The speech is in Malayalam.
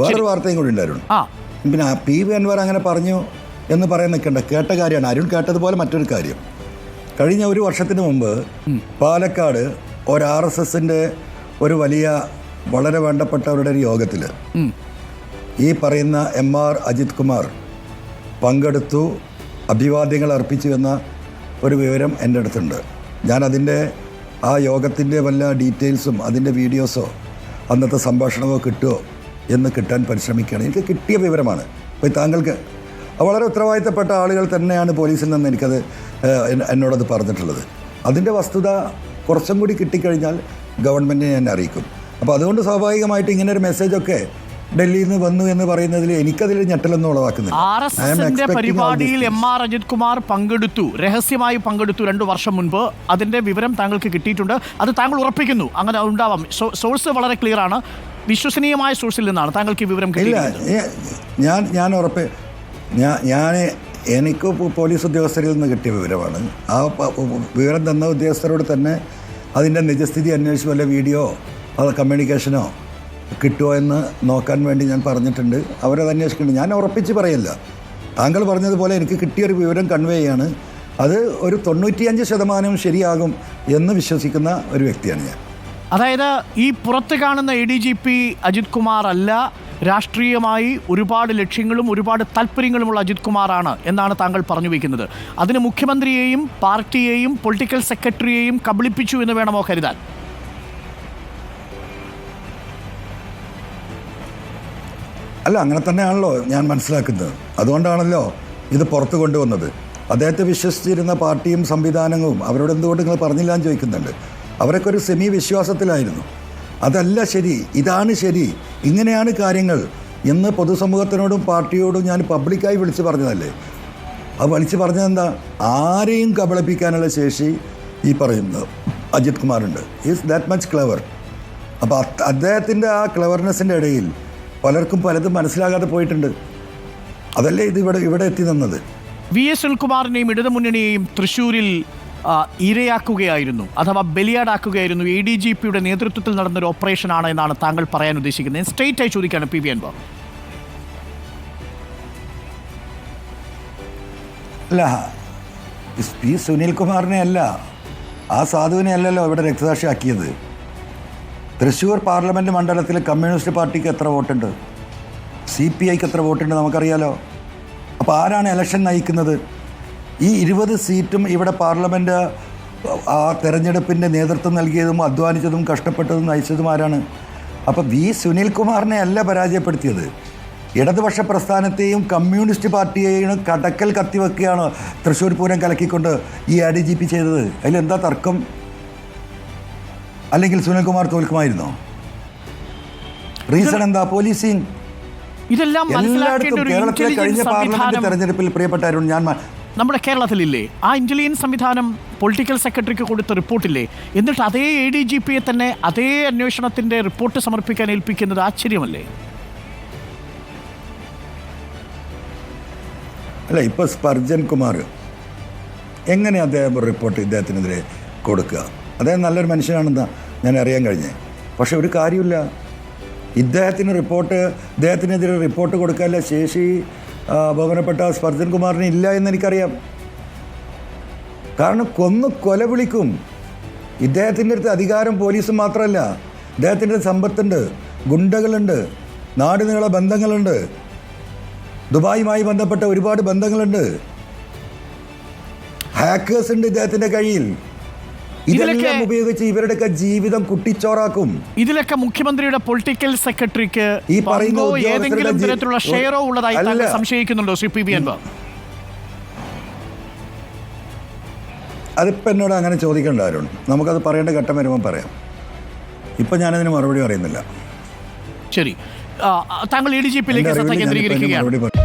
വേറൊരു വാർത്തയും കൂടി ഉണ്ടായിരുന്നു. പിന്നെ പി വി അൻവർ അങ്ങനെ പറഞ്ഞു എന്ന് പറയാൻ നിൽക്കേണ്ട. കേട്ട കാര്യമാണ്. അരുൺ കേട്ടതുപോലെ മറ്റൊരു കാര്യം. കഴിഞ്ഞ ഒരു വർഷത്തിന് മുമ്പ് പാലക്കാട് ഒരു ആർ എസ് എസിന്റെ ഒരു വലിയ വളരെ വേണ്ടപ്പെട്ടവരുടെ ഒരു യോഗത്തിൽ ഈ പറയുന്ന എം ആർ അജിത് കുമാർ പങ്കെടുത്തു അഭിവാദ്യങ്ങൾ അർപ്പിച്ചു എന്ന ഒരു വിവരം എന്റെ അടുത്തുണ്ട്. ഞാനതിന്റെ ആ യോഗത്തിന്റെ വല്ല ഡീറ്റെയിൽസും അതിന്റെ വീഡിയോസോ അന്നത്തെ സംഭാഷണമോ കിട്ടുമോ എന്ന് കിട്ടാൻ പരിശ്രമിക്കുകയാണ്. എനിക്ക് കിട്ടിയ വിവരമാണ്. അപ്പോൾ താങ്കൾക്ക് വളരെ ഉത്തരവാദിത്തപ്പെട്ട ആളുകൾ തന്നെയാണ് പോലീസിൽ നിന്ന് എനിക്കത് എന്നോടത് പറഞ്ഞിട്ടുള്ളത്. അതിന്റെ വസ്തുത കുറച്ചും കൂടി കിട്ടിക്കഴിഞ്ഞാൽ ഗവൺമെന്റിനെ ഞാൻ അറിയിക്കും. അപ്പോൾ അതുകൊണ്ട് സ്വാഭാവികമായിട്ട് ഇങ്ങനെ ഒരു മെസ്സേജൊക്കെ ഡൽഹിയിൽ നിന്ന് വന്നു എന്ന് പറയുന്നതിൽ എനിക്കതിൽ ഞെട്ടലൊന്നും ഉളവാക്കുന്നില്ല. പരിപാടിയിൽ എം ആർ അജിത് കുമാർ പങ്കെടുത്തു. രഹസ്യമായി പങ്കെടുത്തു രണ്ടു വർഷം മുൻപ്. അതിന്റെ വിവരം താങ്കൾക്ക് കിട്ടിയിട്ടുണ്ട്. അത് താങ്കൾ ഉറപ്പിക്കുന്നു. അങ്ങനെ ഉണ്ടാവാം. സോഴ്സ് വളരെ ക്ലിയർ ആണ്. വിശ്വസനീയമായ സോഴ്സിൽ നിന്നാണ്. താങ്കൾക്ക് ഈ വിവരം ഇല്ല ഞാൻ ഞാൻ ഉറപ്പ് ഞാൻ ഞാൻ എനിക്ക് പോലീസ് ഉദ്യോഗസ്ഥരിൽ നിന്ന് കിട്ടിയ വിവരമാണ്. ആ വിവരം തന്ന ഉദ്യോഗസ്ഥരോട് തന്നെ അതിന്റെ നിജസ്ഥിതി അന്വേഷിച്ച് വല്ല വീഡിയോ അത് കമ്മ്യൂണിക്കേഷനോ കിട്ടുമോ എന്ന് നോക്കാൻ വേണ്ടി ഞാൻ പറഞ്ഞിട്ടുണ്ട്. അവരത് അന്വേഷിക്കുന്നുണ്ട്. ഞാൻ ഉറപ്പിച്ച് പറയല്ല. താങ്കൾ പറഞ്ഞതുപോലെ എനിക്ക് കിട്ടിയൊരു വിവരം കൺവേ ചെയ്യാണ്. അത് ഒരു തൊണ്ണൂറ്റിയഞ്ച് ശതമാനം ശരിയാകും എന്ന് വിശ്വസിക്കുന്ന ഒരു വ്യക്തിയാണ് ഞാൻ. അതായത് ഈ പുറത്ത് കാണുന്ന A D G P Ajith Kumar അല്ല രാഷ്ട്രീയമായി ഒരുപാട് ലക്ഷ്യങ്ങളും ഒരുപാട് താല്പര്യങ്ങളുമുള്ള അജിത് കുമാറാണ് എന്നാണ് താങ്കൾ പറഞ്ഞു വയ്ക്കുന്നത് അതിന് മുഖ്യമന്ത്രിയെയും പാർട്ടിയെയും പൊളിറ്റിക്കൽ സെക്രട്ടറിയെയും കബളിപ്പിച്ചു എന്ന് വേണമോ കരുതാൻ? അല്ല അങ്ങനെ തന്നെയാണല്ലോ ഞാൻ മനസ്സിലാക്കുന്നത്. അതുകൊണ്ടാണല്ലോ ഇത് പുറത്തു കൊണ്ടുവന്നത്. അദ്ദേഹത്തെ വിശ്വസിച്ചിരുന്ന പാർട്ടിയും സംവിധാനങ്ങളും അവരോട് എന്തുകൊണ്ട് നിങ്ങൾ പറഞ്ഞില്ല എന്ന് ചോദിക്കുന്നുണ്ട്? അവരൊക്കെ ഒരു സെമി വിശ്വാസത്തിലായിരുന്നു അതല്ല ശരി ഇതാണ് ശരി ഇങ്ങനെയാണ് കാര്യങ്ങൾ എന്ന് പൊതുസമൂഹത്തിനോടും പാർട്ടിയോടും ഞാൻ പബ്ലിക്കായി വിളിച്ചു പറഞ്ഞതല്ലേ? അത് വിളിച്ചു പറഞ്ഞത് എന്താ ആരെയും കബളിപ്പിക്കാനുള്ള ശേഷി ഈ പറയുന്നത് അജിത് കുമാറുണ്ട്. ഈസ് ദാറ്റ് മച്ച് ക്ലവർ അപ്പോൾ അദ്ദേഹത്തിന്റെ ആ ക്ലവർനെസ്സിന്റെ ഇടയിൽ പലർക്കും പലതും മനസ്സിലാകാതെ പോയിട്ടുണ്ട്. അതല്ലേ ഇത് ഇവിടെ ഇവിടെ എത്തി നിന്നത്? വി എസ് സുനിൽകുമാറിനെയും ഇടതുമുന്നണിയെയും തൃശൂരിൽ ആ, ഇരയാക്കുകയായിരുന്നു. അഥവാ ബലിയാടാക്കുകയായിരുന്നു. എ ഡി ജി പിയുടെ നേതൃത്വത്തിൽ നടന്നൊരു ഓപ്പറേഷനാണ് എന്നാണ് താങ്കൾ പറയാൻ ഉദ്ദേശിക്കുന്നത്. സ്ട്രെയിറ്റ് ആയി ചോദിക്കുകയാണ് പി വി അൻവർ. അല്ല പി സുനിൽകുമാറിനെ അല്ല ആ സാധുവിനെ അല്ലല്ലോ ഇവിടെ രക്തസാക്ഷിയാക്കിയത്. തൃശ്ശൂർ പാർലമെന്റ് മണ്ഡലത്തിൽ കമ്മ്യൂണിസ്റ്റ് പാർട്ടിക്ക് എത്ര വോട്ടുണ്ട്? സി പി ഐക്ക് എത്ര വോട്ടുണ്ട് നമുക്കറിയാലോ. അപ്പോൾ ആരാണ് ഇലക്ഷൻ നയിക്കുന്നത്? ഈ ഇരുപത് സീറ്റും ഇവിടെ പാർലമെന്റ് ആ തെരഞ്ഞെടുപ്പിന്റെ നേതൃത്വം നൽകിയതും അധ്വാനിച്ചതും കഷ്ടപ്പെട്ടതും നയിച്ചതും ആരാണ്? അപ്പോൾ വി സുനിൽകുമാറിനെ അല്ല പരാജയപ്പെടുത്തിയത്. ഇടതുപക്ഷ പ്രസ്ഥാനത്തെയും കമ്മ്യൂണിസ്റ്റ് പാർട്ടിയെയും കടക്കൽ കത്തിവെക്കുകയാണ് തൃശ്ശൂർ പൂരം കലക്കിക്കൊണ്ട് ഈ എ ഡി ജി പി ചെയ്തത്. അതിലെന്താ തർക്കം? അല്ലെങ്കിൽ സുനിൽകുമാർ തോൽക്കുമായിരുന്നോ? റീസൺ എന്താ? പോലീസിങ് എല്ലായിടത്തും കേരളത്തിലെ കഴിഞ്ഞ പാർലമെന്റ് തെരഞ്ഞെടുപ്പിൽ പ്രിയപ്പെട്ട ഞാൻ നമ്മുടെ കേരളത്തിലില്ലേ? ആ ഇന്റലിജൻസ് സംവിധാനം പൊളിറ്റിക്കൽ സെക്രട്ടറിക്ക് കൊടുത്ത റിപ്പോർട്ടില്ലേ? എന്നിട്ട് അതേ എ ഡി ജി പിയെ തന്നെ അതേ അന്വേഷണത്തിന്റെ റിപ്പോർട്ട് സമർപ്പിക്കാൻ ഏൽപ്പിക്കുന്നത് ആശ്ചര്യമല്ലേ? അല്ല ഇപ്പോൾ സ്പർജൻ കുമാർ എങ്ങനെ അദ്ദേഹം റിപ്പോർട്ട് ഇദ്ദേഹത്തിനെതിരെ കൊടുക്കുക? അദ്ദേഹം നല്ലൊരു മനുഷ്യനാണെന്നാ ഞാൻ അറിയാൻ കഴിഞ്ഞേ. പക്ഷെ ഒരു കാര്യമില്ല. ഇദ്ദേഹത്തിന് റിപ്പോർട്ട് ഇദ്ദേഹത്തിനെതിരെ റിപ്പോർട്ട് കൊടുക്കാനുള്ള ശേഷി ബഹുമാനപ്പെട്ട സ്പർജൻ കുമാറിന് ഇല്ല എന്ന് എനിക്കറിയാം കാരണം കൊന്നു കൊല വിളിക്കും. ഇദ്ദേഹത്തിന്റെ അടുത്ത് അധികാരം പോലീസും മാത്രമല്ല. ഇദ്ദേഹത്തിന്റെ സമ്പത്തുണ്ട് ഗുണ്ടകളുണ്ട് നാട് നീള ബന്ധങ്ങളുണ്ട്. ദുബായുമായി ബന്ധപ്പെട്ട ഒരുപാട് ബന്ധങ്ങളുണ്ട്. ഹാക്കേഴ്സ് ഉണ്ട് ഇദ്ദേഹത്തിന്റെ കയ്യിൽ. ഇതിലൊക്കെ- ഉപയോഗിച്ച് ഇവരുടെയൊക്കെ ജീവിതം കുട്ടിച്ചോറാക്കും. ഇതിലൊക്കെ മുഖ്യമന്ത്രിയുടെ പൊളിറ്റിക്കൽ സെക്രട്ടറിക്ക് ഈ പറയുന്ന ഏതെങ്കിലും തരത്തിലുള്ള ഷെയറോ ഉള്ളതായി. സംശയിക്കുന്നുണ്ടോ ശ്രീ പി ബി അൻവർ? അതിപ്പോൾ എന്നോട് അങ്ങനെ ചോദിക്കേണ്ടവരുണ്ട് നമുക്കത് പറയേണ്ട ഘട്ടം വരുമ്പോൾ പറയാം. ഇപ്പം ഞാനതിന് മറുപടി പറയുന്നില്ല. ശരി. താങ്കൾ ഇ ഡി ജി പിയിലേക്ക് ശ്രദ്ധ കേന്ദ്രീകരിക്കുകയാണ്.